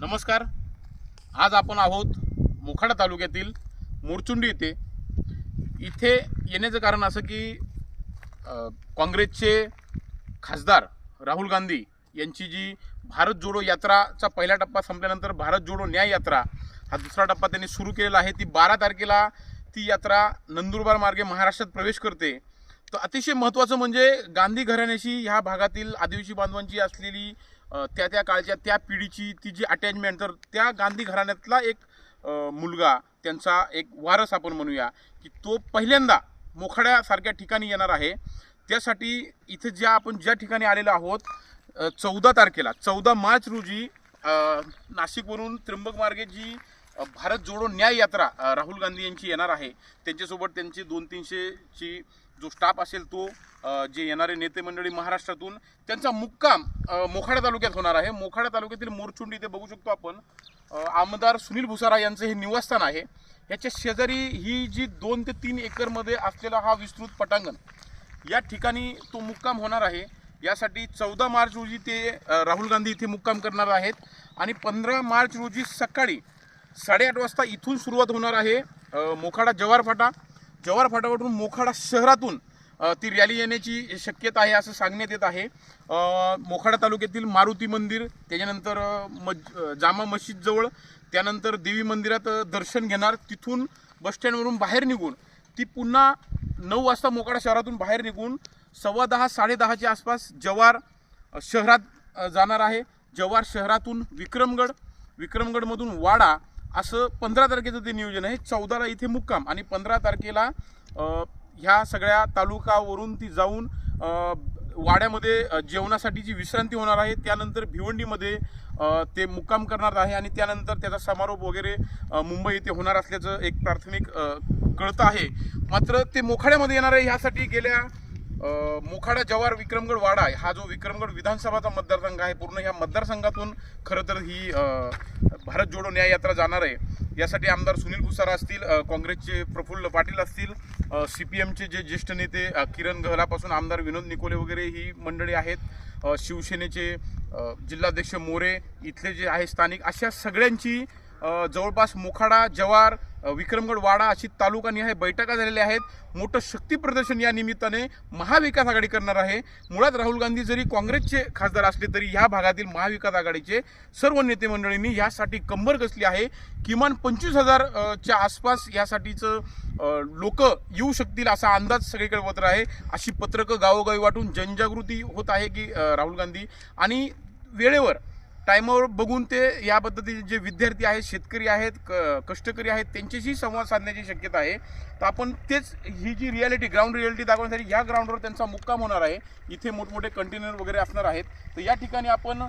नमस्कार. आज आपण आहोत मोखाडा तालुक्यातील मोरचुंडी येथे. इथे येण्याचं कारण असं की काँग्रेसचे खासदार राहुल गांधी यांची जी भारत जोडो यात्राचा पहिला टप्पा संपल्यानंतर भारत जोडो न्याय यात्रा हा दुसरा टप्पा त्यांनी सुरू केलेला आहे. ती बारा तारखेला ती यात्रा नंदुरबार मार्गे महाराष्ट्रात प्रवेश करते. तर अतिशय महत्त्वाचं म्हणजे गांधी घराण्याशी ह्या भागातील आदिवासी बांधवांची असलेली त्या त्या काळच्या त्या पिढीची ती जी अटॅचमेंट तर त्या गांधी घराण्यातला एक मुलगा त्यांचा एक वारस आपण म्हणूया की तो पहिल्यांदा मोखाड्यासारख्या ठिकाणी येणार आहे. त्यासाठी इथे ज्या आपण ज्या ठिकाणी आलेलो आहोत चौदा तारखेला चौदा मार्च रोजी नाशिकवरून त्र्यंबक मार्गे जी भारत जोडो न्याय यात्रा राहुल गांधी यांची येणार आहे. त्यांच्यासोबत त्यांची दोन तीनशेची जो स्टाफ असेल तो जे येणारे नेते मंडळी महाराष्ट्रातून त्यांचा मुक्काम मोखाडा तालुक्यात होणार आहे. मोखाडा तालुक्यातील मोरचुंडी इथे बघू शकतो आपण. आमदार सुनील भुसारा यांचं हे निवासस्थान आहे. याच्या शेजारी ही जी दोन ते तीन एकरमध्ये असलेला हा विस्तृत पटांगण या ठिकाणी तो मुक्काम होणार आहे. यासाठी चौदा मार्च रोजी ते राहुल गांधी इथे मुक्काम करणार आहेत. आणि पंधरा मार्च रोजी सकाळी साडेआठ वाजता इथून सुरुवात होणार आहे मोखाडा जवार जव्हार जवार फाटावरून मोखाडा शहरातून ती रॅली येण्याची शक्यता आहे असं सांगण्यात येत आहे. मोखाडा तालुक्यातील मारुती मंदिर त्याच्यानंतर मज जामा मशीदजवळ त्यानंतर देवी मंदिरात दर्शन घेणार तिथून बसस्टँडवरून बाहेर निघून ती पुन्हा नऊ वाजता मोखाडा शहरातून बाहेर निघून सव्वा दहा साडेदहाच्या आसपास जवार शहरात जाणार आहे. जव्हार शहरातून विक्रमगड विक्रमगडमधून वाडा असं पंधरा तारखेचं ते नियोजन आहे. चौदाला इथे मुक्काम आणि पंधरा तारखेला ह्या सगळ्या तालुकावरून ती जाऊन वाड्यामध्ये जेवणासाठी जेवणासाठीची विश्रांती होणार आहे त्यानंतर भिवंडीमध्ये ते मुक्काम करणार आहे आणि त्यानंतर त्याचा समारोप वगैरे मुंबई येथे होणार असल्याचं एक प्राथमिक कळतं आहे. मात्र ते मोखाड्यामध्ये येणार आहे ह्यासाठी गेल्या मोखाडा जवार विक्रमगड वाडा आहे हा जो विक्रमगड विधानसभाचा मतदारसंघ आहे पूर्ण ह्या मतदारसंघातून खरं तर ही भारत जोडो न्याय यात्रा जाणार आहे. यासाठी आमदार सुनील भुसारा असतील काँग्रेसचे प्रफुल्ल पाटील असतील सी पी एमचे जे ज्येष्ठ नेते किरण गहलापासून आमदार विनोद निकोले वगैरे ही मंडळी आहेत. शिवसेनेचे जिल्हाध्यक्ष मोरे इथले जे आहे स्थानिक अशा सगळ्यांची जवळपास मोखाडा जवार विक्रमगड वाडा अशी तालुकानिहाय बैठका झालेल्या आहेत. मोठं शक्ती प्रदर्शन या निमित्ताने महाविकास आघाडी करणार आहे. मुळात राहुल गांधी जरी काँग्रेसचे खासदार असले तरी ह्या भागातील महाविकास आघाडीचे सर्व नेते मंडळींनी यासाठी कंबर कसली आहे. किमान पंचवीस हजार च्या आसपास यासाठीचं लोक येऊ शकतील असा अंदाज सगळीकडे पत्र आहे. अशी पत्रकं गावोगावी वाटून जनजागृती होत आहे की राहुल गांधी. आणि वेळेवर टायमावर बघून ते या पद्धतीचे जे विद्यार्थी आहेत शेतकरी आहेत क कष्टकरी आहेत त्यांच्याशी संवाद साधण्याची शक्यता आहे. तर आपण तेच ही जी रियालिटी ग्राउंड रियालिटी दाखवण्यासाठी ह्या ग्राउंडवर त्यांचा मुक्काम होणार आहे. इथे मोठमोठे कंटेनर वगैरे असणार आहेत. तर या ठिकाणी आपण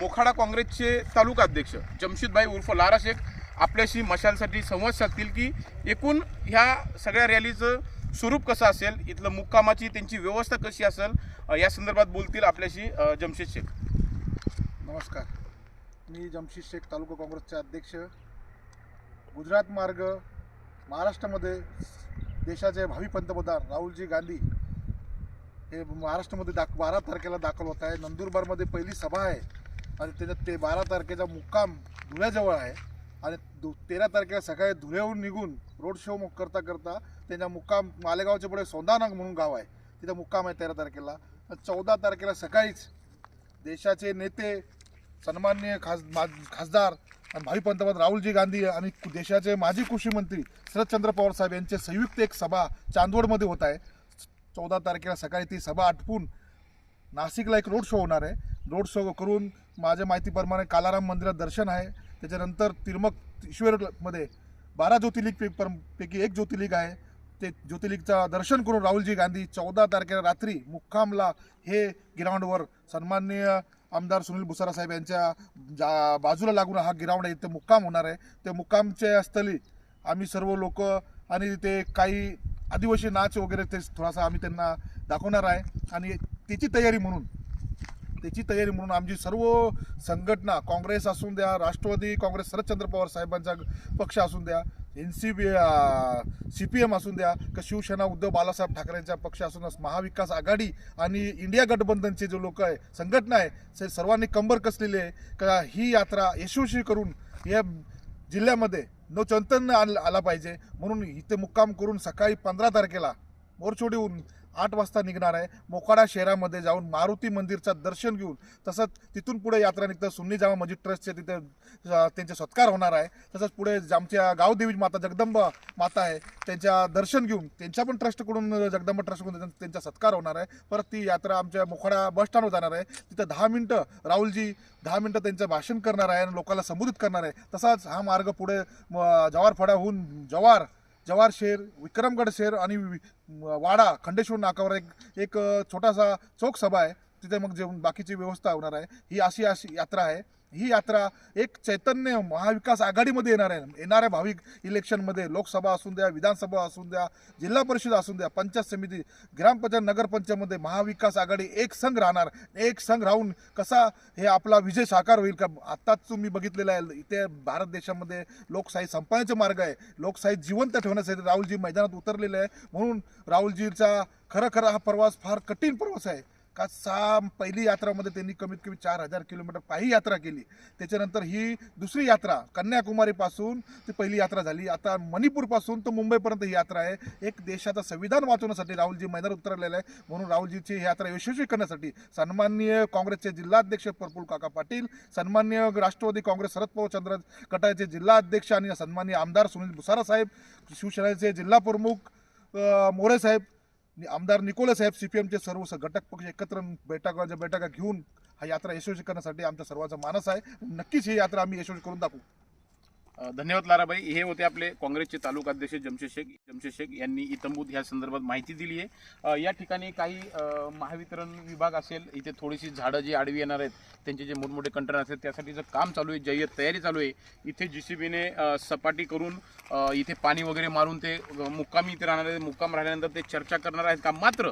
मोखाडा काँग्रेसचे तालुका अध्यक्ष जमशेदभाई उर्फ लारा शेख आपल्याशी मशालसाठी संवाद साधतील की एकूण ह्या सगळ्या रॅलीचं स्वरूप कसं असेल? इथलं मुक्कामाची त्यांची व्यवस्था कशी असेल? या संदर्भात बोलतील आपल्याशी जमशेद शेख. नमस्कार. मी जमशीद शेख तालुका काँग्रेसचे अध्यक्ष. गुजरात मार्ग महाराष्ट्रामध्ये देशाचे भावी पंतप्रधान राहुलजी गांधी हे महाराष्ट्रामध्ये दाख बारा तारखेला दाखल होत आहे. नंदुरबारमध्ये पहिली सभा आहे आणि त्याच्यात ते बारा तारखेचा मुक्काम धुळ्याजवळ आहे आणि दु तेरा तारखेला सकाळी धुळ्याहून निघून रोड शो करता करता त्यांचा मुक्काम मालेगावच्या पुढे सोंदानाग म्हणून गाव आहे. तिथं मुक्काम आहे तेरा तारखेला. चौदा तारखेला सकाळीच देशाचे नेते सन्माननीय खास मा खासदार आणि भावी पंतप्रधान राहुलजी गांधी आणि देशाचे माजी कृषी मंत्री शरदचंद्र पवार साहेब यांचे संयुक्त एक सभा चांदवडमध्ये होत आहे. चौदा तारखेला सकाळी ती सभा आटपून नाशिकला एक रोड शो होणार आहे. रोड शो करून माझ्या माहितीप्रमाणे कालाराम मंदिरात दर्शन आहे. त्याच्यानंतर तिरमक ईश्वरमध्ये बारा ज्योतिर्लिंग पैकी एक ज्योतिर्लिंग आहे. ते ज्योतिर्लिंगचं दर्शन करून राहुलजी गांधी चौदा तारखेला रात्री मुक्कामला हे ग्राउंडवर सन्माननीय आमदार सुनील भुसारा साहेब यांच्या जा बाजूला लागून हा ग्राउंड आहे. ते मुक्काम होणार आहे. ते मुक्कामच्या स्थली आम्ही सर्व लोक आणि ते काही आदिवासी नाच वगैरे ते थोडासा आम्ही त्यांना दाखवणार आहे. आणि त्याची तयारी म्हणून त्याची तयारी म्हणून आमची सर्व संघटना काँग्रेस असून द्या राष्ट्रवादी काँग्रेस शरदचंद्र पवार साहेबांचा पक्ष असून द्या N C B C P M असून द्या का शिवसेना उद्धव बाळासाहेब ठाकरेंचा पक्ष असून महाविकास आघाडी आणि इंडिया गठबंधनचे जे लोक आहे संघटना आहे ते सर्वांनी कंबर कसलेली आहे का ही यात्रा यशस्वी करून या जिल्ह्यामध्ये नो चैतन्य आला पाहिजे. म्हणून इथे मुक्काम करून सकाळी पंधरा तारखेला मोरचोडीहून आठ वाजता निघणार आहे. मोकाडा शहरामध्ये जाऊन मारुती मंदिरचं दर्शन घेऊन तसंच तिथून पुढे यात्रा निघतं. सुन्नी जामा मस्जिद ट्रस्टचे तिथे त्यांचे सत्कार होणार आहे. तसंच पुढे आमच्या गावदेवी माता जगदंबा माता आहे त्यांच्या दर्शन घेऊन त्यांच्या पण ट्रस्टकडून जगदंबा ट्रस्टकडून त्यांचा- सत्कार होणार आहे. परत ती यात्रा आमच्या मोखाडा बस स्टँडवर जाणार आहे. तिथं दहा मिनटं राहुलजी दहा मिनटं त्यांचं भाषण करणार आहे आणि लोकांना संबोधित करणार आहे. तसाच हा मार्ग पुढे म, होऊन जवार जवार शेर विक्रमगड शेर आणि वाडा खंडेश्वर नाकावर एक एक छोटासा चौक सभा आहे. तिथे मग जेवण बाकीची व्यवस्था होणार आहे. ही अशी अशी यात्रा आहे. ही यात्रा एक चैतन्य महाविकास आघाडीमध्ये येणार आहे. येणाऱ्या भाविक इलेक्शनमध्ये लोकसभा असून द्या विधानसभा असून द्या जिल्हा परिषद असून द्या पंचायत समिती ग्रामपंचायत नगरपंचायतमध्ये महाविकास आघाडी एक संघ राहणार. एक संघ राहून कसा हे आपला विजय साकार होईल का? आत्ताच तुम्ही बघितलेलं आहे. इथे भारत देशामध्ये लोकशाही संपण्याचे मार्ग आहे. लोकशाही जिवंत ठेवण्यासाठी राहुलजी मैदानात उतरलेले आहे. म्हणून राहुलजीचा खरं खरं हा प्रवास फार कठीण प्रवास आहे. का सहा पहिली यात्रामध्ये त्यांनी कमीत कमी चार हजार किलोमीटर पायी यात्रा केली. त्याच्यानंतर ही दुसरी यात्रा कन्याकुमारीपासून ती पहिली यात्रा झाली. आता मणिपूरपासून तर मुंबईपर्यंत ही यात्रा आहे. एक देशाचं संविधान वाचवण्यासाठी राहुलजी मैदान उतरलेलं आहे म्हणून राहुलजीची ही यात्रा यशस्वी करण्यासाठी सन्माननीय काँग्रेसचे जिल्हाध्यक्ष प्रफुल काका पाटील सन्मान्य राष्ट्रवादी काँग्रेस शरद पवार चंद्र गटाचे जिल्हाध्यक्ष आणि सन्मान्य आमदार सुनील भुसारा साहेब शिवसेनेचे जिल्हा प्रमुख मोरे साहेब आमदार निकोले साहेब सीपीएमचे सर्व घटक पक्ष एकत्र बैठका बैठका घेऊन हा यात्रा यशस्वी करण्यासाठी आमचा सर्वांचा मानस आहे. नक्कीच ही यात्रा आम्ही यशस्वी करून दाखवू. धन्यवाद लाराबाई. हे होते आपले काँग्रेसचे तालुका अध्यक्ष जमशेद शेख. जमशेद शेख यांनी इतंबूत ह्या संदर्भात माहिती दिली आहे या ठिकाणी काही महावितरण विभाग असेल इथे थोडीशी झाडं जी आडवी येणार आहेत त्यांचे जे मोठमोठे कंटर असतात त्यासाठीचं काम चालू आहे जय्यत तयारी चालू आहे इथे जी सी बीने सपाटी करून इथे पाणी वगैरे मारून ते मुक्कामी इथे राहणार आहेत. मुक्काम राहिल्यानंतर ते चर्चा करणार आहेत का? मात्र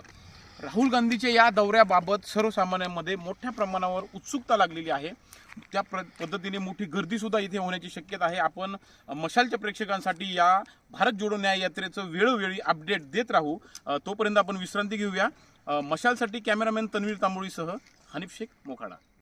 राहुल गांधीच्या या दौऱ्याबाबत सर्वसामान्यांमध्ये मोठ्या प्रमाणावर उत्सुकता लागलेली आहे. त्या प्र पद्धतीने मोठी गर्दी सुद्धा इथे होण्याची शक्यता आहे. आपण मशालच्या प्रेक्षकांसाठी या भारत जोडो न्याय यात्रेचं वेळोवेळी अपडेट देत राहू. तोपर्यंत आपण विश्रांती घेऊया. मशालसाठी कॅमेरामॅन तन्वीर तांबोळीसह हनीफ शेख मोखाडा.